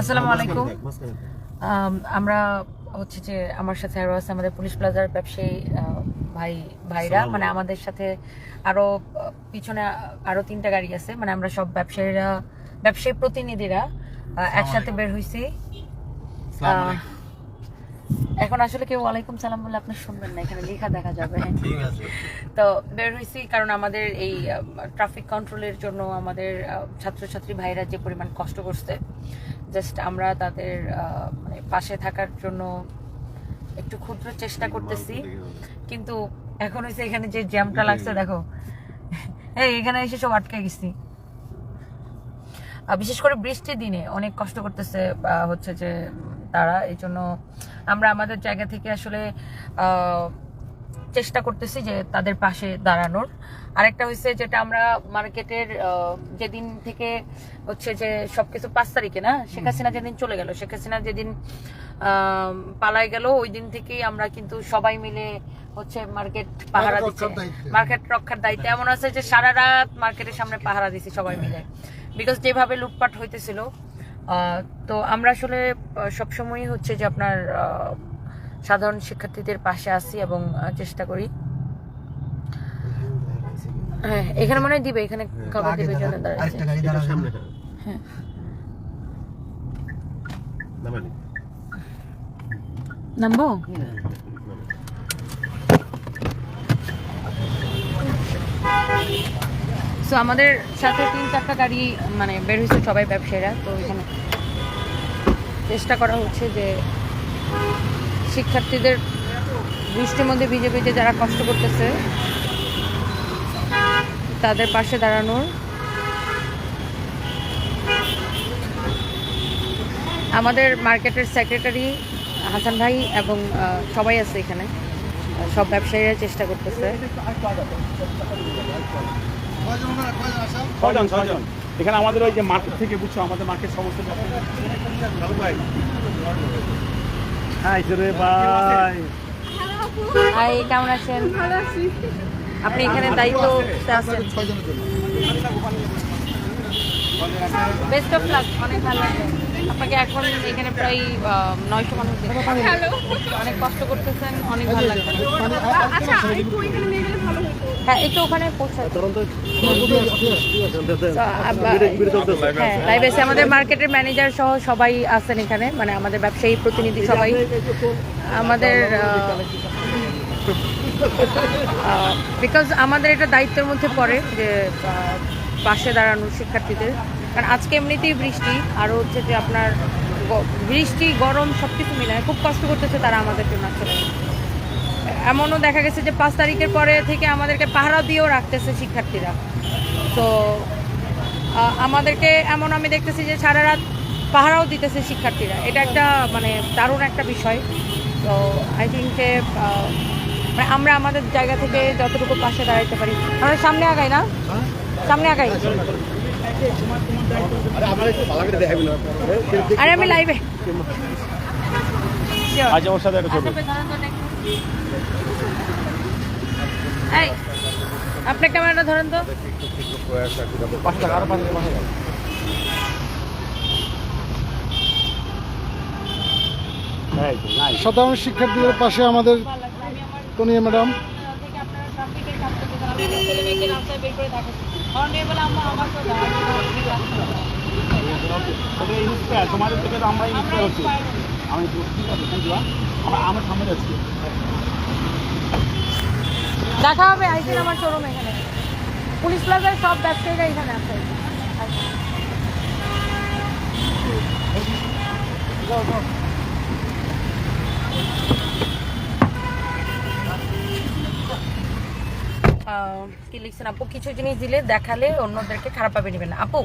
আসসালামু আলাইকুম। আম, আমরা হচ্ছে যে আমার সাথে আরও আছে আমাদের পুলিশ প্লাজার ব্যবসায়ী ভাই ভাইরা। মানে আমাদের সাথে আরও পিছনে আরও তিনটা গাড়ি আছে। মানে আমরা সব ব্যবসায়ীরা ব্যবসায়ী প্রতিনিধিরা একসাথে বের হয়েছি আহ, এখন আসলে কেউ ওয়ালাইকুম সালাম বলে আপনি শুনবেন না এখানে লেখা দেখা যাবে। ঠিক আছে। তো বের হয়েছি কারণ আমাদের এই ট্রাফিক কন্ট্রোলের জন্য আমাদের ছাত্রছাত্রী ভাইরা যে পরিমাণ কষ্ট করছে জাস্ট আমরা তাদের মানে পাশে থাকার জন্য একটু ক্ষুদ্র চেষ্টা করতেছি। কিন্তু এখন হচ্ছে এখানে যে জ্যামটা লাগছে দেখো। এই এখানে এসে সব আটকে গেছি। বিশেষ করে বৃষ্টির দিনে অনেক কষ্ট করতেছে হচ্ছে যে তারা এই জন্য আমরা আমাদের জায়গা থেকে আসলে আহ, চেষ্টা করতেছি যে তাদের পাশে দাঁড়ানোর। আরেকটা হচ্ছে যেটা আমরা মার্কেটের যেদিন থেকে হচ্ছে যে সবকিছু পাঁচ তারিখে না শেখ হাসিনা যেদিন চলে গেল শেখ হাসিনা যেদিন আহ, পালায় গেল ওই দিন থেকেই আমরা কিন্তু সবাই মিলে হচ্ছে মার্কেট পাহারা দিচ্ছে। মার্কেট রক্ষার দায়িত্ব। এমন আছে যে সারা রাত মার্কেটের সামনে পাহারা দিছি সবাই মিলে। বিকজ যেভাবে লুটপাট হইতেছিল তো আমরা আসলে সবসময় হচ্ছে যে আপনার সাধারণ শিক্ষার্থীদের পাশে আসি এবং চেষ্টা করি। হ্যাঁ এখানে মনে হয় দিবে এখানে খাবার দিবে জন্য দাঁড়াচ্ছে। আরেকটা গাড়ি এটা সো আমাদের সাথে তিন চারটা গাড়ি মানে বের হয়েছে সবাই ব্যবসায়ীরা। তো এখানে চেষ্টা করা হচ্ছে যে শিক্ষার্থীদের বৃষ্টির মধ্যে ভিজে ভিজে যারা কষ্ট করতেছে, তাদের পাশে দাঁড়ানোর। আমাদের মার্কেটের সেক্রেটারি হাসান ভাই এবং সবাই আছে এখানে। সব ব্যবসায়ীরা চেষ্টা করতেছে। ছজন ছজন এখানে আমাদের ওই যে মার্কেট থেকে বুঝছ আমাদের মার্কেট সমস্ত ভাই। হাই রে ভাই। হাই কেমন আছেন? ভালো আছি আপনি এখানে দায়িত্ব আছেন? বেস্ট অফ লাক অনেক ভালো আপনাকে এখন এখানে প্রায় নয়শো মানুষ অনেক কষ্ট করতেছেন অনেক ভালো লাগবে হ্যাঁ একটু ওখানে হ্যাঁ লাইভ এসে আমাদের মার্কেটের ম্যানেজার সহ সবাই আছেন এখানে। মানে আমাদের ব্যবসায়ী প্রতিনিধি সবাই। আমাদের বিকজ আমাদের এটা দায়িত্বের মধ্যে পড়ে যে পাশে দাঁড়ানো শিক্ষার্থীদের। কারণ আজকে এমনিতেই বৃষ্টি আর হচ্ছে যে আপনার বৃষ্টি গরম সব কিছু মিলায় খুব কষ্ট করতেছে তারা আমাদের জন্য আসলে এমনও দেখা গেছে যে পাঁচ তারিখের পরে থেকে আমাদেরকে পাহারা দিয়েও রাখতেছে শিক্ষার্থীরা। তো আমাদেরকে এমন আমি দেখতেছি যে সারা রাত পাহারাও দিতেছে শিক্ষার্থীরা। এটা একটা মানে দারুণ একটা বিষয়। তো আই থিঙ্ক যে আমরা আমাদের জায়গা থেকে যতটুকু পাশে দাঁড়াইতে পারি। আমরা সামনে আগাই না? সামনে আগাই। আরে আমি লাইভে আচ্ছা ওর সাথে একটা ছবি। এই আপনার ক্যামেরাটা ধরেন তো পাশে থাক, আরও পাশে পাশে. সাধারণ শিক্ষার্থীদের পাশে আমাদের তনিয়া ম্যাডাম। আমি দেখা হবে আইসিন আমার শোরুম এখানে। পুলিশ প্লাজার সব ব্যবসায়ীরা এখানে আছে। কি লিখছেন আপু? কিছু জিনিস দিলে দেখালে অন্যদেরকে খারাপ ভাবে নেবেন আপু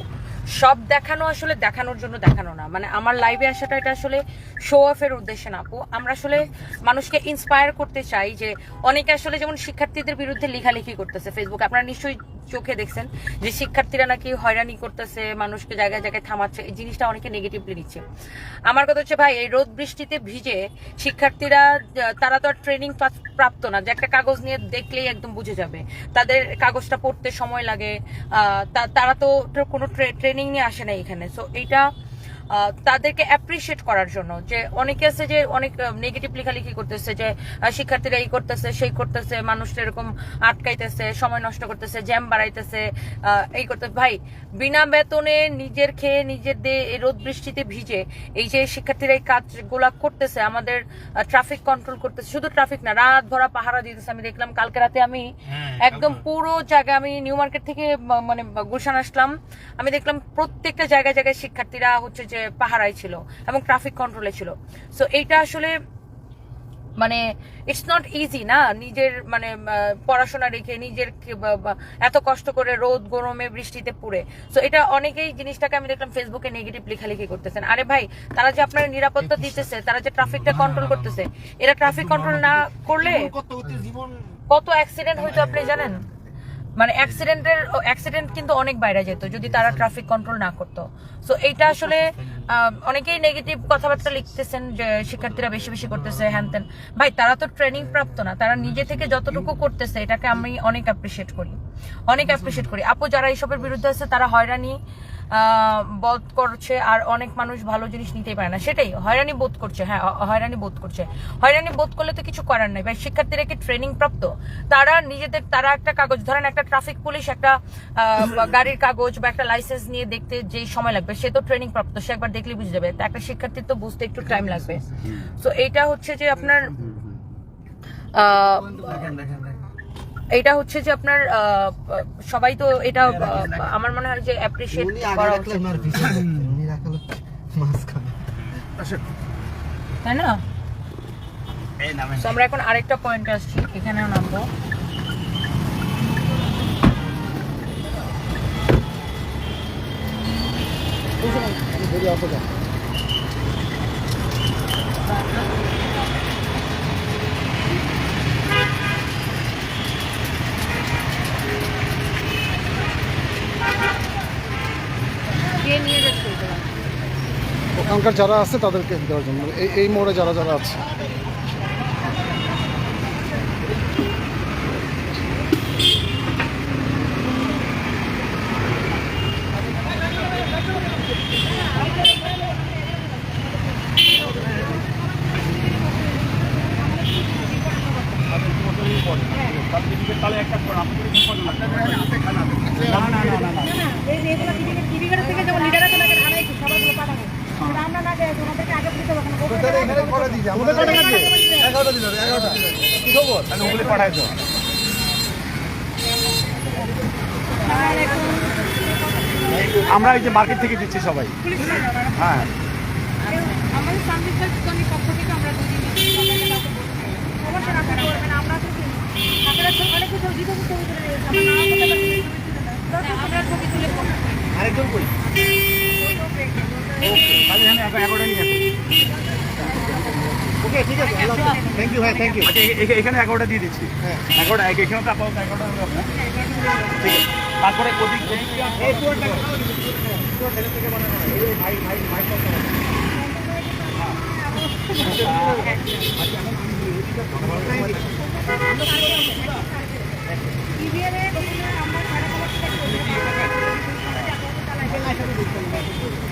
সব দেখানো আসলে দেখানোর জন্য দেখানো না। মানে আমার লাইভে আসাটা এটা আসলে শো অফের উদ্দেশ্যে না, আপু। আমরা আসলে মানুষকে ইন্সপায়ার করতে চাই যে অনেকে আসলে যেমন শিক্ষার্থীদের বিরুদ্ধে লেখালেখি করতেছে ফেসবুক আপনারা নিশ্চয়ই চোখে দেখছেন যে শিক্ষার্থীরা নাকি হয়রানি করতেছে, মানুষকে জায়গায় জায়গায় থামাচ্ছে, এই জিনিসটা অনেকে নেগেটিভলি নিচ্ছে। আমার কথা হচ্ছে, ভাই, এই রোদ বৃষ্টিতে ভিজে শিক্ষার্থীরা তারা তো আর ট্রেনিং প্রাপ্ত না। যে একটা কাগজ নিয়ে দেখলেই একদম বুঝে যাবে। তাদের কাগজটা পড়তে সময় লাগে তারা তো কোনো ট্রেনিং নিয়ে আসে না এখানে। সো আহ, তাদেরকে অ্যাপ্রিসিয়েট করার জন্য। যে অনেকে আছে যে অনেক নেগেটিভ লেখালেখি করতেছে যে শিক্ষার্থীরা এই করতেছে সেই করতেছে মানুষটা এরকম আটকাইতেছে সময় নষ্ট করতেছে জ্যাম বাড়াইতেছে এই করতে ভাই বিনা বেতনে নিজের খেয়ে নিজের এই রোদ বৃষ্টিতে ভিজে এই যে শিক্ষার্থীরা এই কাজগুলা করতেছে আমাদের ট্রাফিক কন্ট্রোল করতেছে শুধু ট্রাফিক না রাত ভরা পাহারা দিতেছে। আমি দেখলাম কালকে রাতে আমি একদম পুরো জায়গায় আমি নিউ মার্কেট থেকে মানে গুলশান আসলাম। আমি দেখলাম প্রত্যেকটা জায়গায় জায়গায় শিক্ষার্থীরা হচ্ছে যে পাহারায় ছিল এবং ট্রাফিক কন্ট্রোলে ছিল। সো এইটা আসলে মানে ইটস নট ইজি না? নিজের মানে পড়াশোনা রেখে নিজের এত কষ্ট করে রোদ গরমে বৃষ্টিতে পুড়ে। সো এটা অনেকেই জিনিসটাকে আমি দেখলাম ফেসবুকে নেগেটিভ লেখালেখি করতেছেন। আরে ভাই তারা যে আপনার নিরাপত্তা দিতেছে তারা যে ট্রাফিকটা কন্ট্রোল করতেছে এরা ট্রাফিক কন্ট্রোল না করলে কত অ্যাক্সিডেন্ট হইতো আপনি জানেন? মানে অ্যাক্সিডেন্টের অ্যাক্সিডেন্ট কিন্তু অনেক বাইরে যেত, যদি তারা ট্রাফিক কন্ট্রোল না করতো। সো এইটা আসলে অনেকেই নেগেটিভ কথাবার্তা লিখতেছেন যে, শিক্ষার্থীরা বেশি বেশি করতেছে, হ্যান ত্যান। ভাই, তারা তো ট্রেনিং প্রাপ্ত না, তারা নিজে থেকে যতটুকু করতেছে, এটাকে আমি অনেক অ্যাপ্রিসিয়েট করি। অনেক অ্যাপ্রিসিয়েট করি। আপু, যারা এইসবের বিরুদ্ধে আছে, তারা হয়রানি বোধ করছে আর অনেক মানুষ ভালো জিনিস নিতেই পারে না। সেটাই হয়রানি বোধ করছে হ্যাঁ হয়রানি বোধ করছে। হয়রানি বোধ করলে তো কিছু করার নাই। ভাই শিক্ষার্থীরা কি ট্রেনিং প্রাপ্ত তারা নিজেদের তারা একটা কাগজ ধরেন একটা ট্রাফিক পুলিশ একটা গাড়ির কাগজ বা একটা লাইসেন্স নিয়ে দেখতে যেই সময় লাগবে সে তো ট্রেনিং প্রাপ্ত সে একবার দেখলে বুঝে যাবে। তা একটা শিক্ষার্থীর তো বুঝতে একটু টাইম লাগবে। তো এইটা হচ্ছে যে আপনার আহ, এটা হচ্ছে যে আপনার আহ, সবাই তো এটা আমার মনে হয় যে অ্যাপ্রিসিয়েট করা উচিত। তাই না? আমরা এখন আরেকটা পয়েন্টে আসছি এখানেও নামবো। কে ওখানকার যারা আছে তাদেরকে দেওয়ার জন্য। এই এই মোড়ে যারা যারা আছে তাহলে একটা করুন, আপনি যদি ফোন করেন, না, না, না, না, না। এই যে এগুলো টিভি টিভিগুলো থেকে যেমন লিডারা তো লাগে আড়াই সবাইগুলো পাঠানো কিন্তু আমরা না দেয় ওনাদেরকে আগে দিতে হবে না ওগুলি আমরা এই যে মার্কেট থেকে দিচ্ছি সবাই। হ্যাঁ। আরেকজন কই? তাহলে এখানে এখন এগারোটা নিয়ে। ওকে ঠিক আছে থ্যাংক ইউ থ্যাংক এ- এখানে এগারোটা দিয়ে দিচ্ছি। এগারোটা এ- এখানে তো আপাতত এগারোটা হবে আপনার ঠিক আছে। তারপরে ওদিক টিভিএর আমরা সাড়ে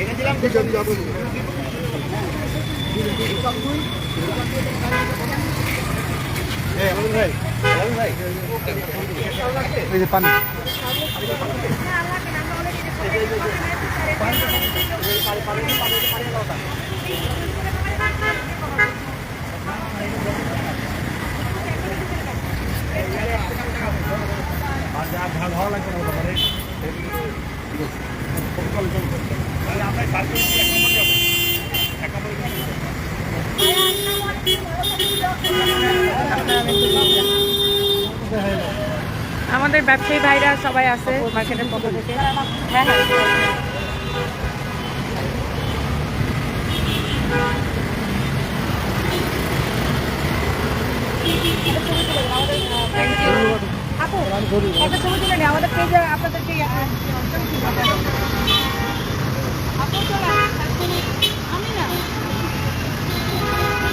এই যে পানি ভালো ভালো লাগবে না ওটা মানে চল চল চল তাহলে আমরা সার্ভিস এক নম্বর যাব এক নম্বরে যাব। আমাদের ব্যবসায়ী ভাইরা সবাই আছে মার্কেটের পক্ষ থেকে। হ্যাঁ হ্যাঁ। থ্যাংক একটা ছবি তুলে নিই, আমাদের পেজে আপনাদের যে চলে আমি না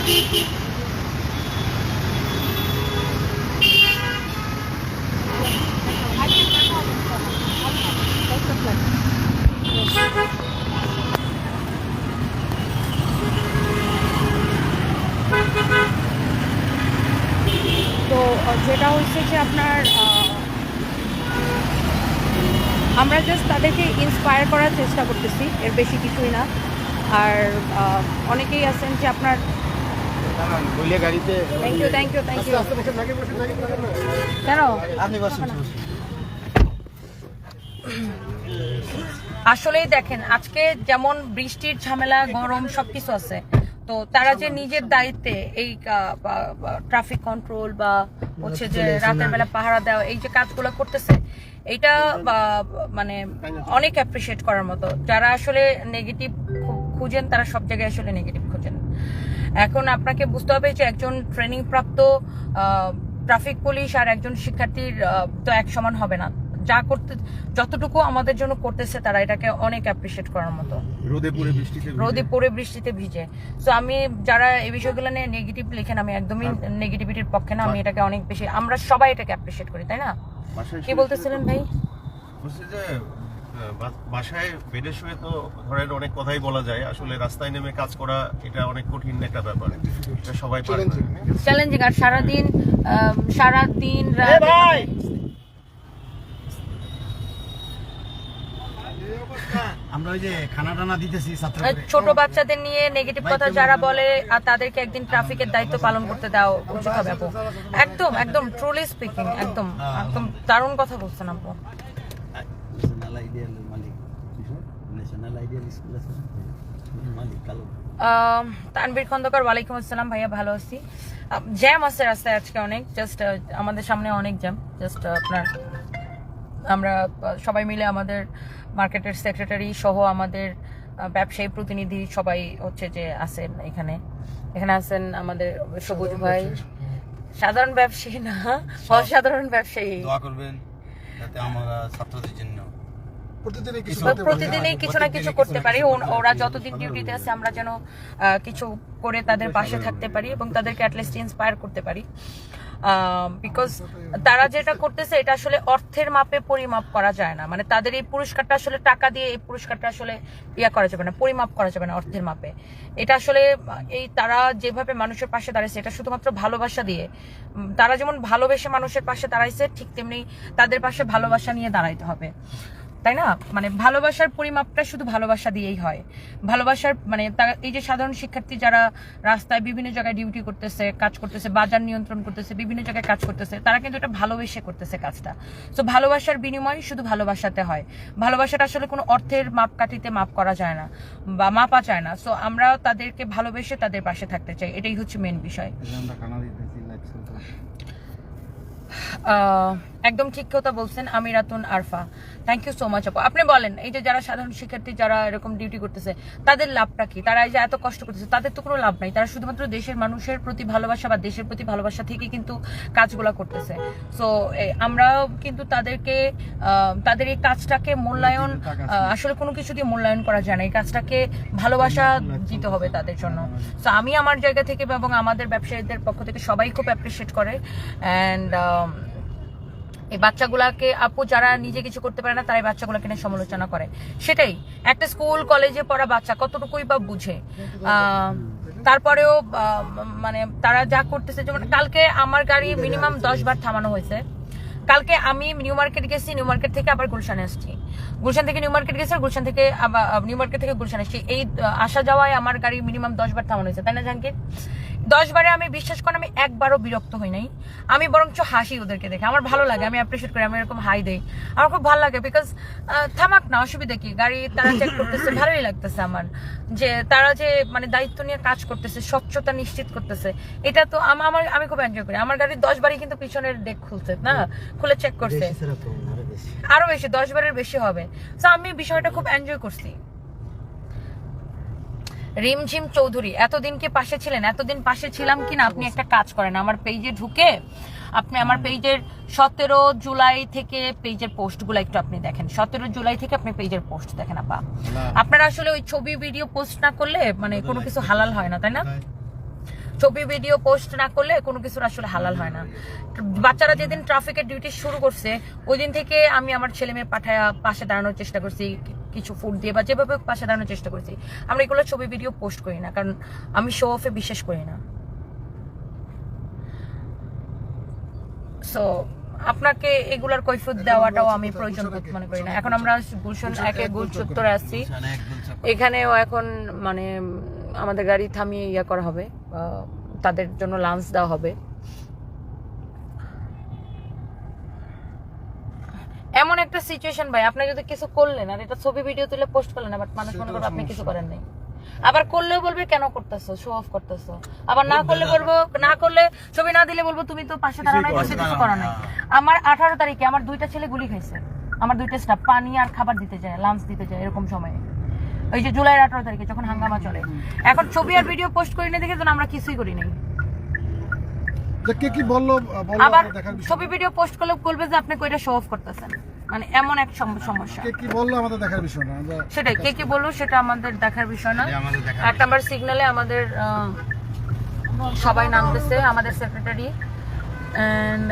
তো যেটা হচ্ছে যে আপনার আমরা জাস্ট তাদেরকে ইন্সপায়ার করার চেষ্টা করতেছি, এর বেশি কিছুই না। আর অনেকেই আছেন যে আপনার বইলে গাড়িতে thank you thank you thank you কেন? আপনি বসুন আসলেই দেখেন আজকে যেমন বৃষ্টির ঝামেলা গরম সবকিছু আছে তো তারা যে নিজের দায়িত্বে এই ট্রাফিক কন্ট্রোল বা হচ্ছে যে রাতের বেলা পাহারা দেওয়া এই যে কাজগুলো করতেছে এটা মানে অনেক অ্যাপ্রিসিয়েট করার মতো। যারা আসলে নেগেটিভ খুঁজেন তারা সব জায়গায় আসলে নেগেটিভ খুঁজেন। এখন আপনাকে বুঝতে হবে যে একজন ট্রেনিং প্রাপ্ত ট্রাফিক পুলিশ আর একজন শিক্ষার্থীর তো এক সমান হবে না। যা করতে যতটুকু আমাদের জন্য করতেছে তারা এটাকে অনেক অ্যাপ্রিসিয়েট করার মতো। রোদে পুরে বৃষ্টিতে রোদে পড়ে বৃষ্টিতে ভিজে। তো আমি যারা এই বিষয়গুলো নিয়ে নেগেটিভ লেখেন আমি একদমই নেগেটিভিটির পক্ষে না আমি এটাকে অনেক বেশি আমরা সবাই এটাকে অ্যাপ্রিসিয়েট করি তাই না? কি বলতেছিলেন ভাই? বাসায় বেডে শুয়ে তো ধরেন অনেক কথাই বলা যায়। আসলে রাস্তায় নেমে কাজ করা এটা অনেক কঠিন একটা ব্যাপার। এটা সবাই পারে চ্যালেঞ্জিং আর সারাদিন আম, সারাদিন রাত ভাই! আমরা ওই যে খানা টানা দিতেছি ছোট বাচ্চাদের নিয়ে নেগেটিভ কথা যারা বলে আর তাদেরকে একদিন ট্রাফিকের দায়িত্ব পালন করতে দেওয়া উচিত হবে আপু। একদম একদম ট্রুলি স্পিকিং একদম একদম দারুণ কথা বলছেন আপু। তানবীর খন্দকার ওয়ালাইকুম আসসালাম। ভাইয়া ভালো আছি। জ্যাম আছে রাস্তায় আজকে অনেক। জাস্ট আমাদের সামনে অনেক জ্যাম জাস্ট আপনার আমরা সবাই মিলে আমাদের মার্কেটের সেক্রেটারি সহ আমাদের ব্যবসায়ী প্রতিনিধি সবাই হচ্ছে যে আছেন এখানে। এখানে আছেন আমাদের সবুজ ভাই। সাধারণ ব্যবসায়ী না অসাধারণ ব্যবসায়ী। দোয়া করবেন যাতে আমরা ছাত্রদের জন্য প্রতিদিনই কিছু না কিছু করতে পারি। ওরা যতদিন ডিউটিতে আছে আমরা যেন কিছু করে তাদের পাশে থাকতে পারি এবং তাদেরকে অ্যাটলিস্ট ইন্সপায়ার করতে পারি। বিকজ তারা যেটা করতেছে এটা আসলে অর্থের মাপে পরিমাপ করা যায় না। মানে তাদের এই পুরস্কারটা আসলে টাকা দিয়ে এই পুরস্কারটা আসলে ইয়া করা যাবে না পরিমাপ করা যাবে না অর্থের মাপে। এটা আসলে এই তারা যেভাবে মানুষের পাশে দাঁড়াইছে এটা শুধুমাত্র ভালোবাসা দিয়ে। তারা যেমন ভালোবেসে মানুষের পাশে দাঁড়াইছে ঠিক তেমনি তাদের পাশে ভালোবাসা নিয়ে দাঁড়াইতে হবে। তাই না? মানে ভালোবাসার পরিমাপটা শুধু ভালোবাসা দিয়েই হয়। ভালোবাসার মানে এই যে সাধারণ শিক্ষার্থী যারা রাস্তায় বিভিন্ন জায়গায় ডিউটি করতেছে কাজ করতেছে বাজার নিয়ন্ত্রণ করতেছে বিভিন্ন জায়গায় কাজ করতেছে তারা কিন্তু এটা ভালোবেসে করতেছে কাজটা। তো ভালোবাসার বিনিময় শুধু ভালোবাসাতে হয়। ভালোবাসাটা আসলে কোনো অর্থের মাপকাঠিতে মাপ করা যায় না বা মাপা যায় না। সো আমরা তাদেরকে ভালোবেসে তাদের পাশে থাকতে চাই। এটাই হচ্ছে মেন বিষয়। আমরা একদম ঠিক কথা বলছেন Amiratun Arfa. Thank you so much আপু। আপনি বলেন এই যে যারা সাধারণ শিক্ষার্থী যারা এরকম ডিউটি করতেছে তাদের লাভটা কি? তারা এই যে এত কষ্ট করতেছে তাদের তো কোনো লাভ নাই। তারা শুধুমাত্র দেশের মানুষের প্রতি ভালোবাসা বা দেশের প্রতি ভালোবাসা থেকে কিন্তু কাজগুলো করতেছে। সো আমরাও কিন্তু তাদেরকে আহ, তাদের এই কাজটাকে মূল্যায়ন আসলে কোনো কিছু দিয়ে মূল্যায়ন করা যায় না। এই কাজটাকে ভালোবাসা দিতে হবে তাদের জন্য। সো আমি আমার জায়গা থেকে এবং আমাদের ব্যবসায়ীদের পক্ষ থেকে সবাই খুব অ্যাপ্রিসিয়েট করে। অ্যান্ড এই বাচ্চাগুলাকে আপু যারা নিজে কিছু করতে পারে না, তারা এই বাচ্চাগুলোকে নিয়ে সমালোচনা করে। সেটাই। একটা স্কুল, কলেজে পড়া বাচ্চা কতটুকুই বা বুঝে। তারপরেও মানে তারা যা করতেছে, যেমন কালকে আমার গাড়ি মিনিমাম দশ বার থামানো হয়েছে। কালকে আমি নিউ মার্কেট গেছি, নিউ মার্কেট থেকে আবার গুলশানে আসছি। গুলশান থেকে নিউ মার্কেট গেছি গুলশান থেকে আবার নিউ মার্কেট থেকে গুলশান আসছি। এই আসা যাওয়ায় আমার গাড়ি মিনিমাম দশ বার থামানো হয়েছে। তাই না, জাহাঙ্গীর? দশ বারে আমি বিশ্বাস করেন আমি একবারও বিরক্ত হই নাই। আমি বরঞ্চ হাসি ওদেরকে দেখে। আমার ভালো লাগে আমি অ্যাপ্রিসিয়েট করি আমি এরকম হাই দেই। আমার খুব ভালো লাগে বিকজ থামাক না অসুবিধা কি? গাড়ি তারা চেক করতেছে ভালোই লাগতেছে আমার। যে তারা যে মানে দায়িত্ব নিয়ে কাজ করতেছে স্বচ্ছতা নিশ্চিত করতেছে এটা তো আমার আমি খুব এনজয় করি। আমার গাড়ির দশ বারই কিন্তু পিছনের ডেক খুলছে না? খুলে চেক করছে। আরও বেশি। দশ বারের বেশি হবে। তো আমি বিষয়টা খুব এনজয় করছি। রিমঝিম চৌধুরী এতদিন কি পাশে ছিলেন? এতদিন পাশে ছিলাম কিনা আপনি একটা কাজ করেন। আমার পেজে ঢুকে আপনি আমার পেজের সতেরো জুলাই থেকে পেজের পোস্টগুলো একটু আপনি দেখেন। সতেরো জুলাই থেকে আপনি পেজের পোস্ট দেখেন আপা। আপনারা আসলে ওই ছবি ভিডিও পোস্ট না করলে মানে কোনো কিছু হালাল হয় না তাই না? ছবি ভিডিও পোস্ট না করলে কোনো কিছুর আসলে হালাল হয় না। বাচ্চারা যেদিন ট্রাফিকের ডিউটি শুরু করছে ওই দিন থেকে আমি আমার ছেলে মেয়ে পাঠায় পাশে দাঁড়ানোর চেষ্টা করছি। কিছু ফুড দিয়ে বা যেভাবে পাশে দাঁড়ানোর চেষ্টা করেছি। আমরা এগুলো ছবি ভিডিও পোস্ট করি না কারণ আমি শো অফে বিশ্বাস করি না। সো আপনাকে এগুলার কৈফত দেওয়াটাও আমি প্রয়োজন মনে করি না। এখন আমরা গুলশন একে গুল চত্বরে আসছি এখানেও এখন মানে আমাদের গাড়ি থামিয়ে ইয়া করা হবে তাদের জন্য লাঞ্চ দেওয়া হবে। এমন একটা সিচুয়েশন ভাই আপনি যদি কিছু করলেন আর এটা ছবি ভিডিও তুলে পোস্ট করলেন বাট মানুষ মনে করবে আপনি কিছু করেন নাই। আবার করলেও বলবে কেন করতেছো? শো অফ করতেছো? আবার না করলে বলব না করলে ছবি না দিলে বলব তুমি তো পাশে দাঁড়ানো কিছু কিছু করো নাই। আমার আঠারো তারিখে আমার দুইটা ছেলে গুলি খাইছে। আমার দুইটা স্টাফ পানি আর খাবার দিতে যায় লাঞ্চ দিতে যায় এরকম সময়ে। ওই যে জুলাই আঠারো তারিখে যখন হাঙ্গামা চলে। এখন ছবি আর ভিডিও পোস্ট করি না দেখে যেন আমরা কিছুই করি নাই। কে কি বলল? বলল আবার দেখার ছবি ভিডিও পোস্ট করলে বলবে যে আপনি কইটা শো অফ করতেছেন। মানে এমন এক সমস্যা। কে কি বলল আমাদের দেখার বিষয় না আমরা সেটাই কে কি বলল সেটা আমাদের দেখার বিষয় না। এক নাম্বার সিগন্যালে আমাদের আহ, সবাই নামতেছে আমাদের সেক্রেটারি অ্যান্ড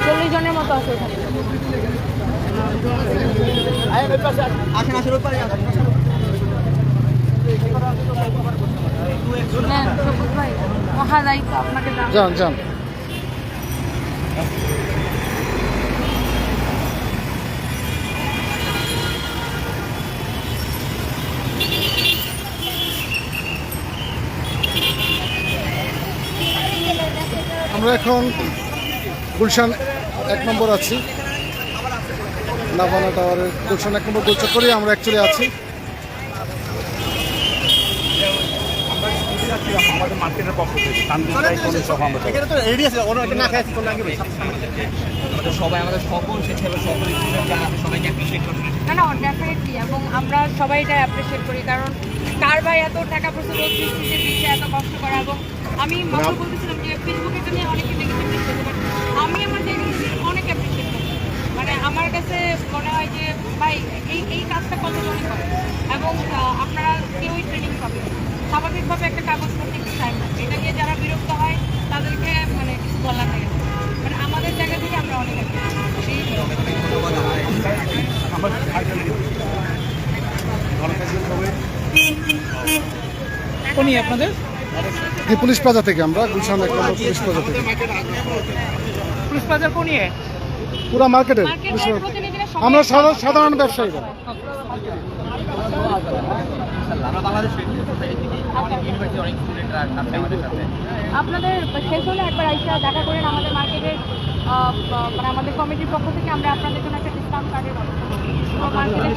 চল্লিশ জনের মতো আছে এখানে নেন, সবুজ ভাই মহা দায়িত্ব আপনাকে জানাতে যান যান। আমরা এখন গুলশান এক নম্বর আছি। নাভানা টাওয়ারের গুলশান এক নম্বর গোলচক করে আমরা অ্যাকচুয়ালি আছি। আমাদের মার্কেটের পক্ষ থেকে শান্তি ভাই কোন সভা আমরা ওরা একটা না না না ডেফিনেটলি এবং আমরা সবাই এটা অ্যাপ্রিসিয়েট করি কারণ কার ভাই এত টাকা বৃষ্টিতে পিছিয়ে এত কষ্ট করা এবং আমি বলতেছিলাম যে ফেসবুকে এটা নিয়ে অনেকে নেগেটিভ লিখতেছে বাট আমি আমার অনেক অ্যাপ্রিসিয়েট করি। মানে আমার কাছে মনে হয় যে ভাই এই এই কাজটা কতজনই করে? এবং আপনারা কেউই ট্রেনিং পাবেন। স্বাভাবিকভাবে একটা কাগজ করতে একটু টাইম লাগে। এটা নিয়ে যারা বিরক্ত হয় তাদেরকে মানে কিছু বলার থাকে না। মানে আমাদের জায়গা থেকে আমরা অনেক। এই পুলিশ প্লাজা থেকে আমরা গুলশান এক নম্বর পুলিশ প্লাজা থেকে। পুলিশ বাজার কোন ইয়ে? পুরো মার্কেটের প্লাজা। আমরা সাধারণ সাধারণ ব্যবসায়ীরা। আপনাদের শেষ হলে একবার আইসা দেখা করেন আমাদের মার্কেটের মানে আমাদের কমিটির পক্ষ থেকে আমরা আপনাদের জন্য একটা ডিসকাউন্ট কার্ডের ব্যবস্থা করি মার্কেটের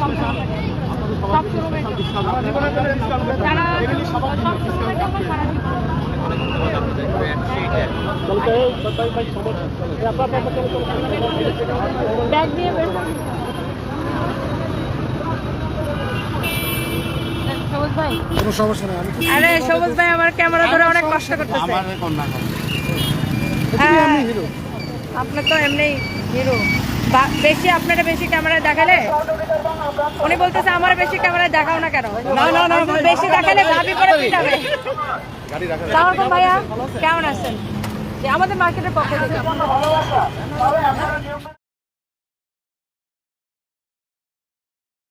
সব শোরুমের যারা সব শোরুমের জন্য সারা ব্যাগ দিয়ে বের সবুজ ভাই? কোনো সমস্যা নেই আরে সবুজ ভাই আমার ক্যামেরা ধরে অনেক কষ্ট করতেছে। আমার কোন? না এদিকে আমি হিরো। আপনি তো এমনি হিরো। বেশি আপনারা বেশি ক্যামেরায় দেখালে? উনি বলতেছে আমার বেশি ক্যামেরায় দেখাও না কেন? না না না বেশি দেখালে করে পিটাবে ভাইয়া। কেমন আছেন? আমাদের মার্কেটের পক্ষ থেকে।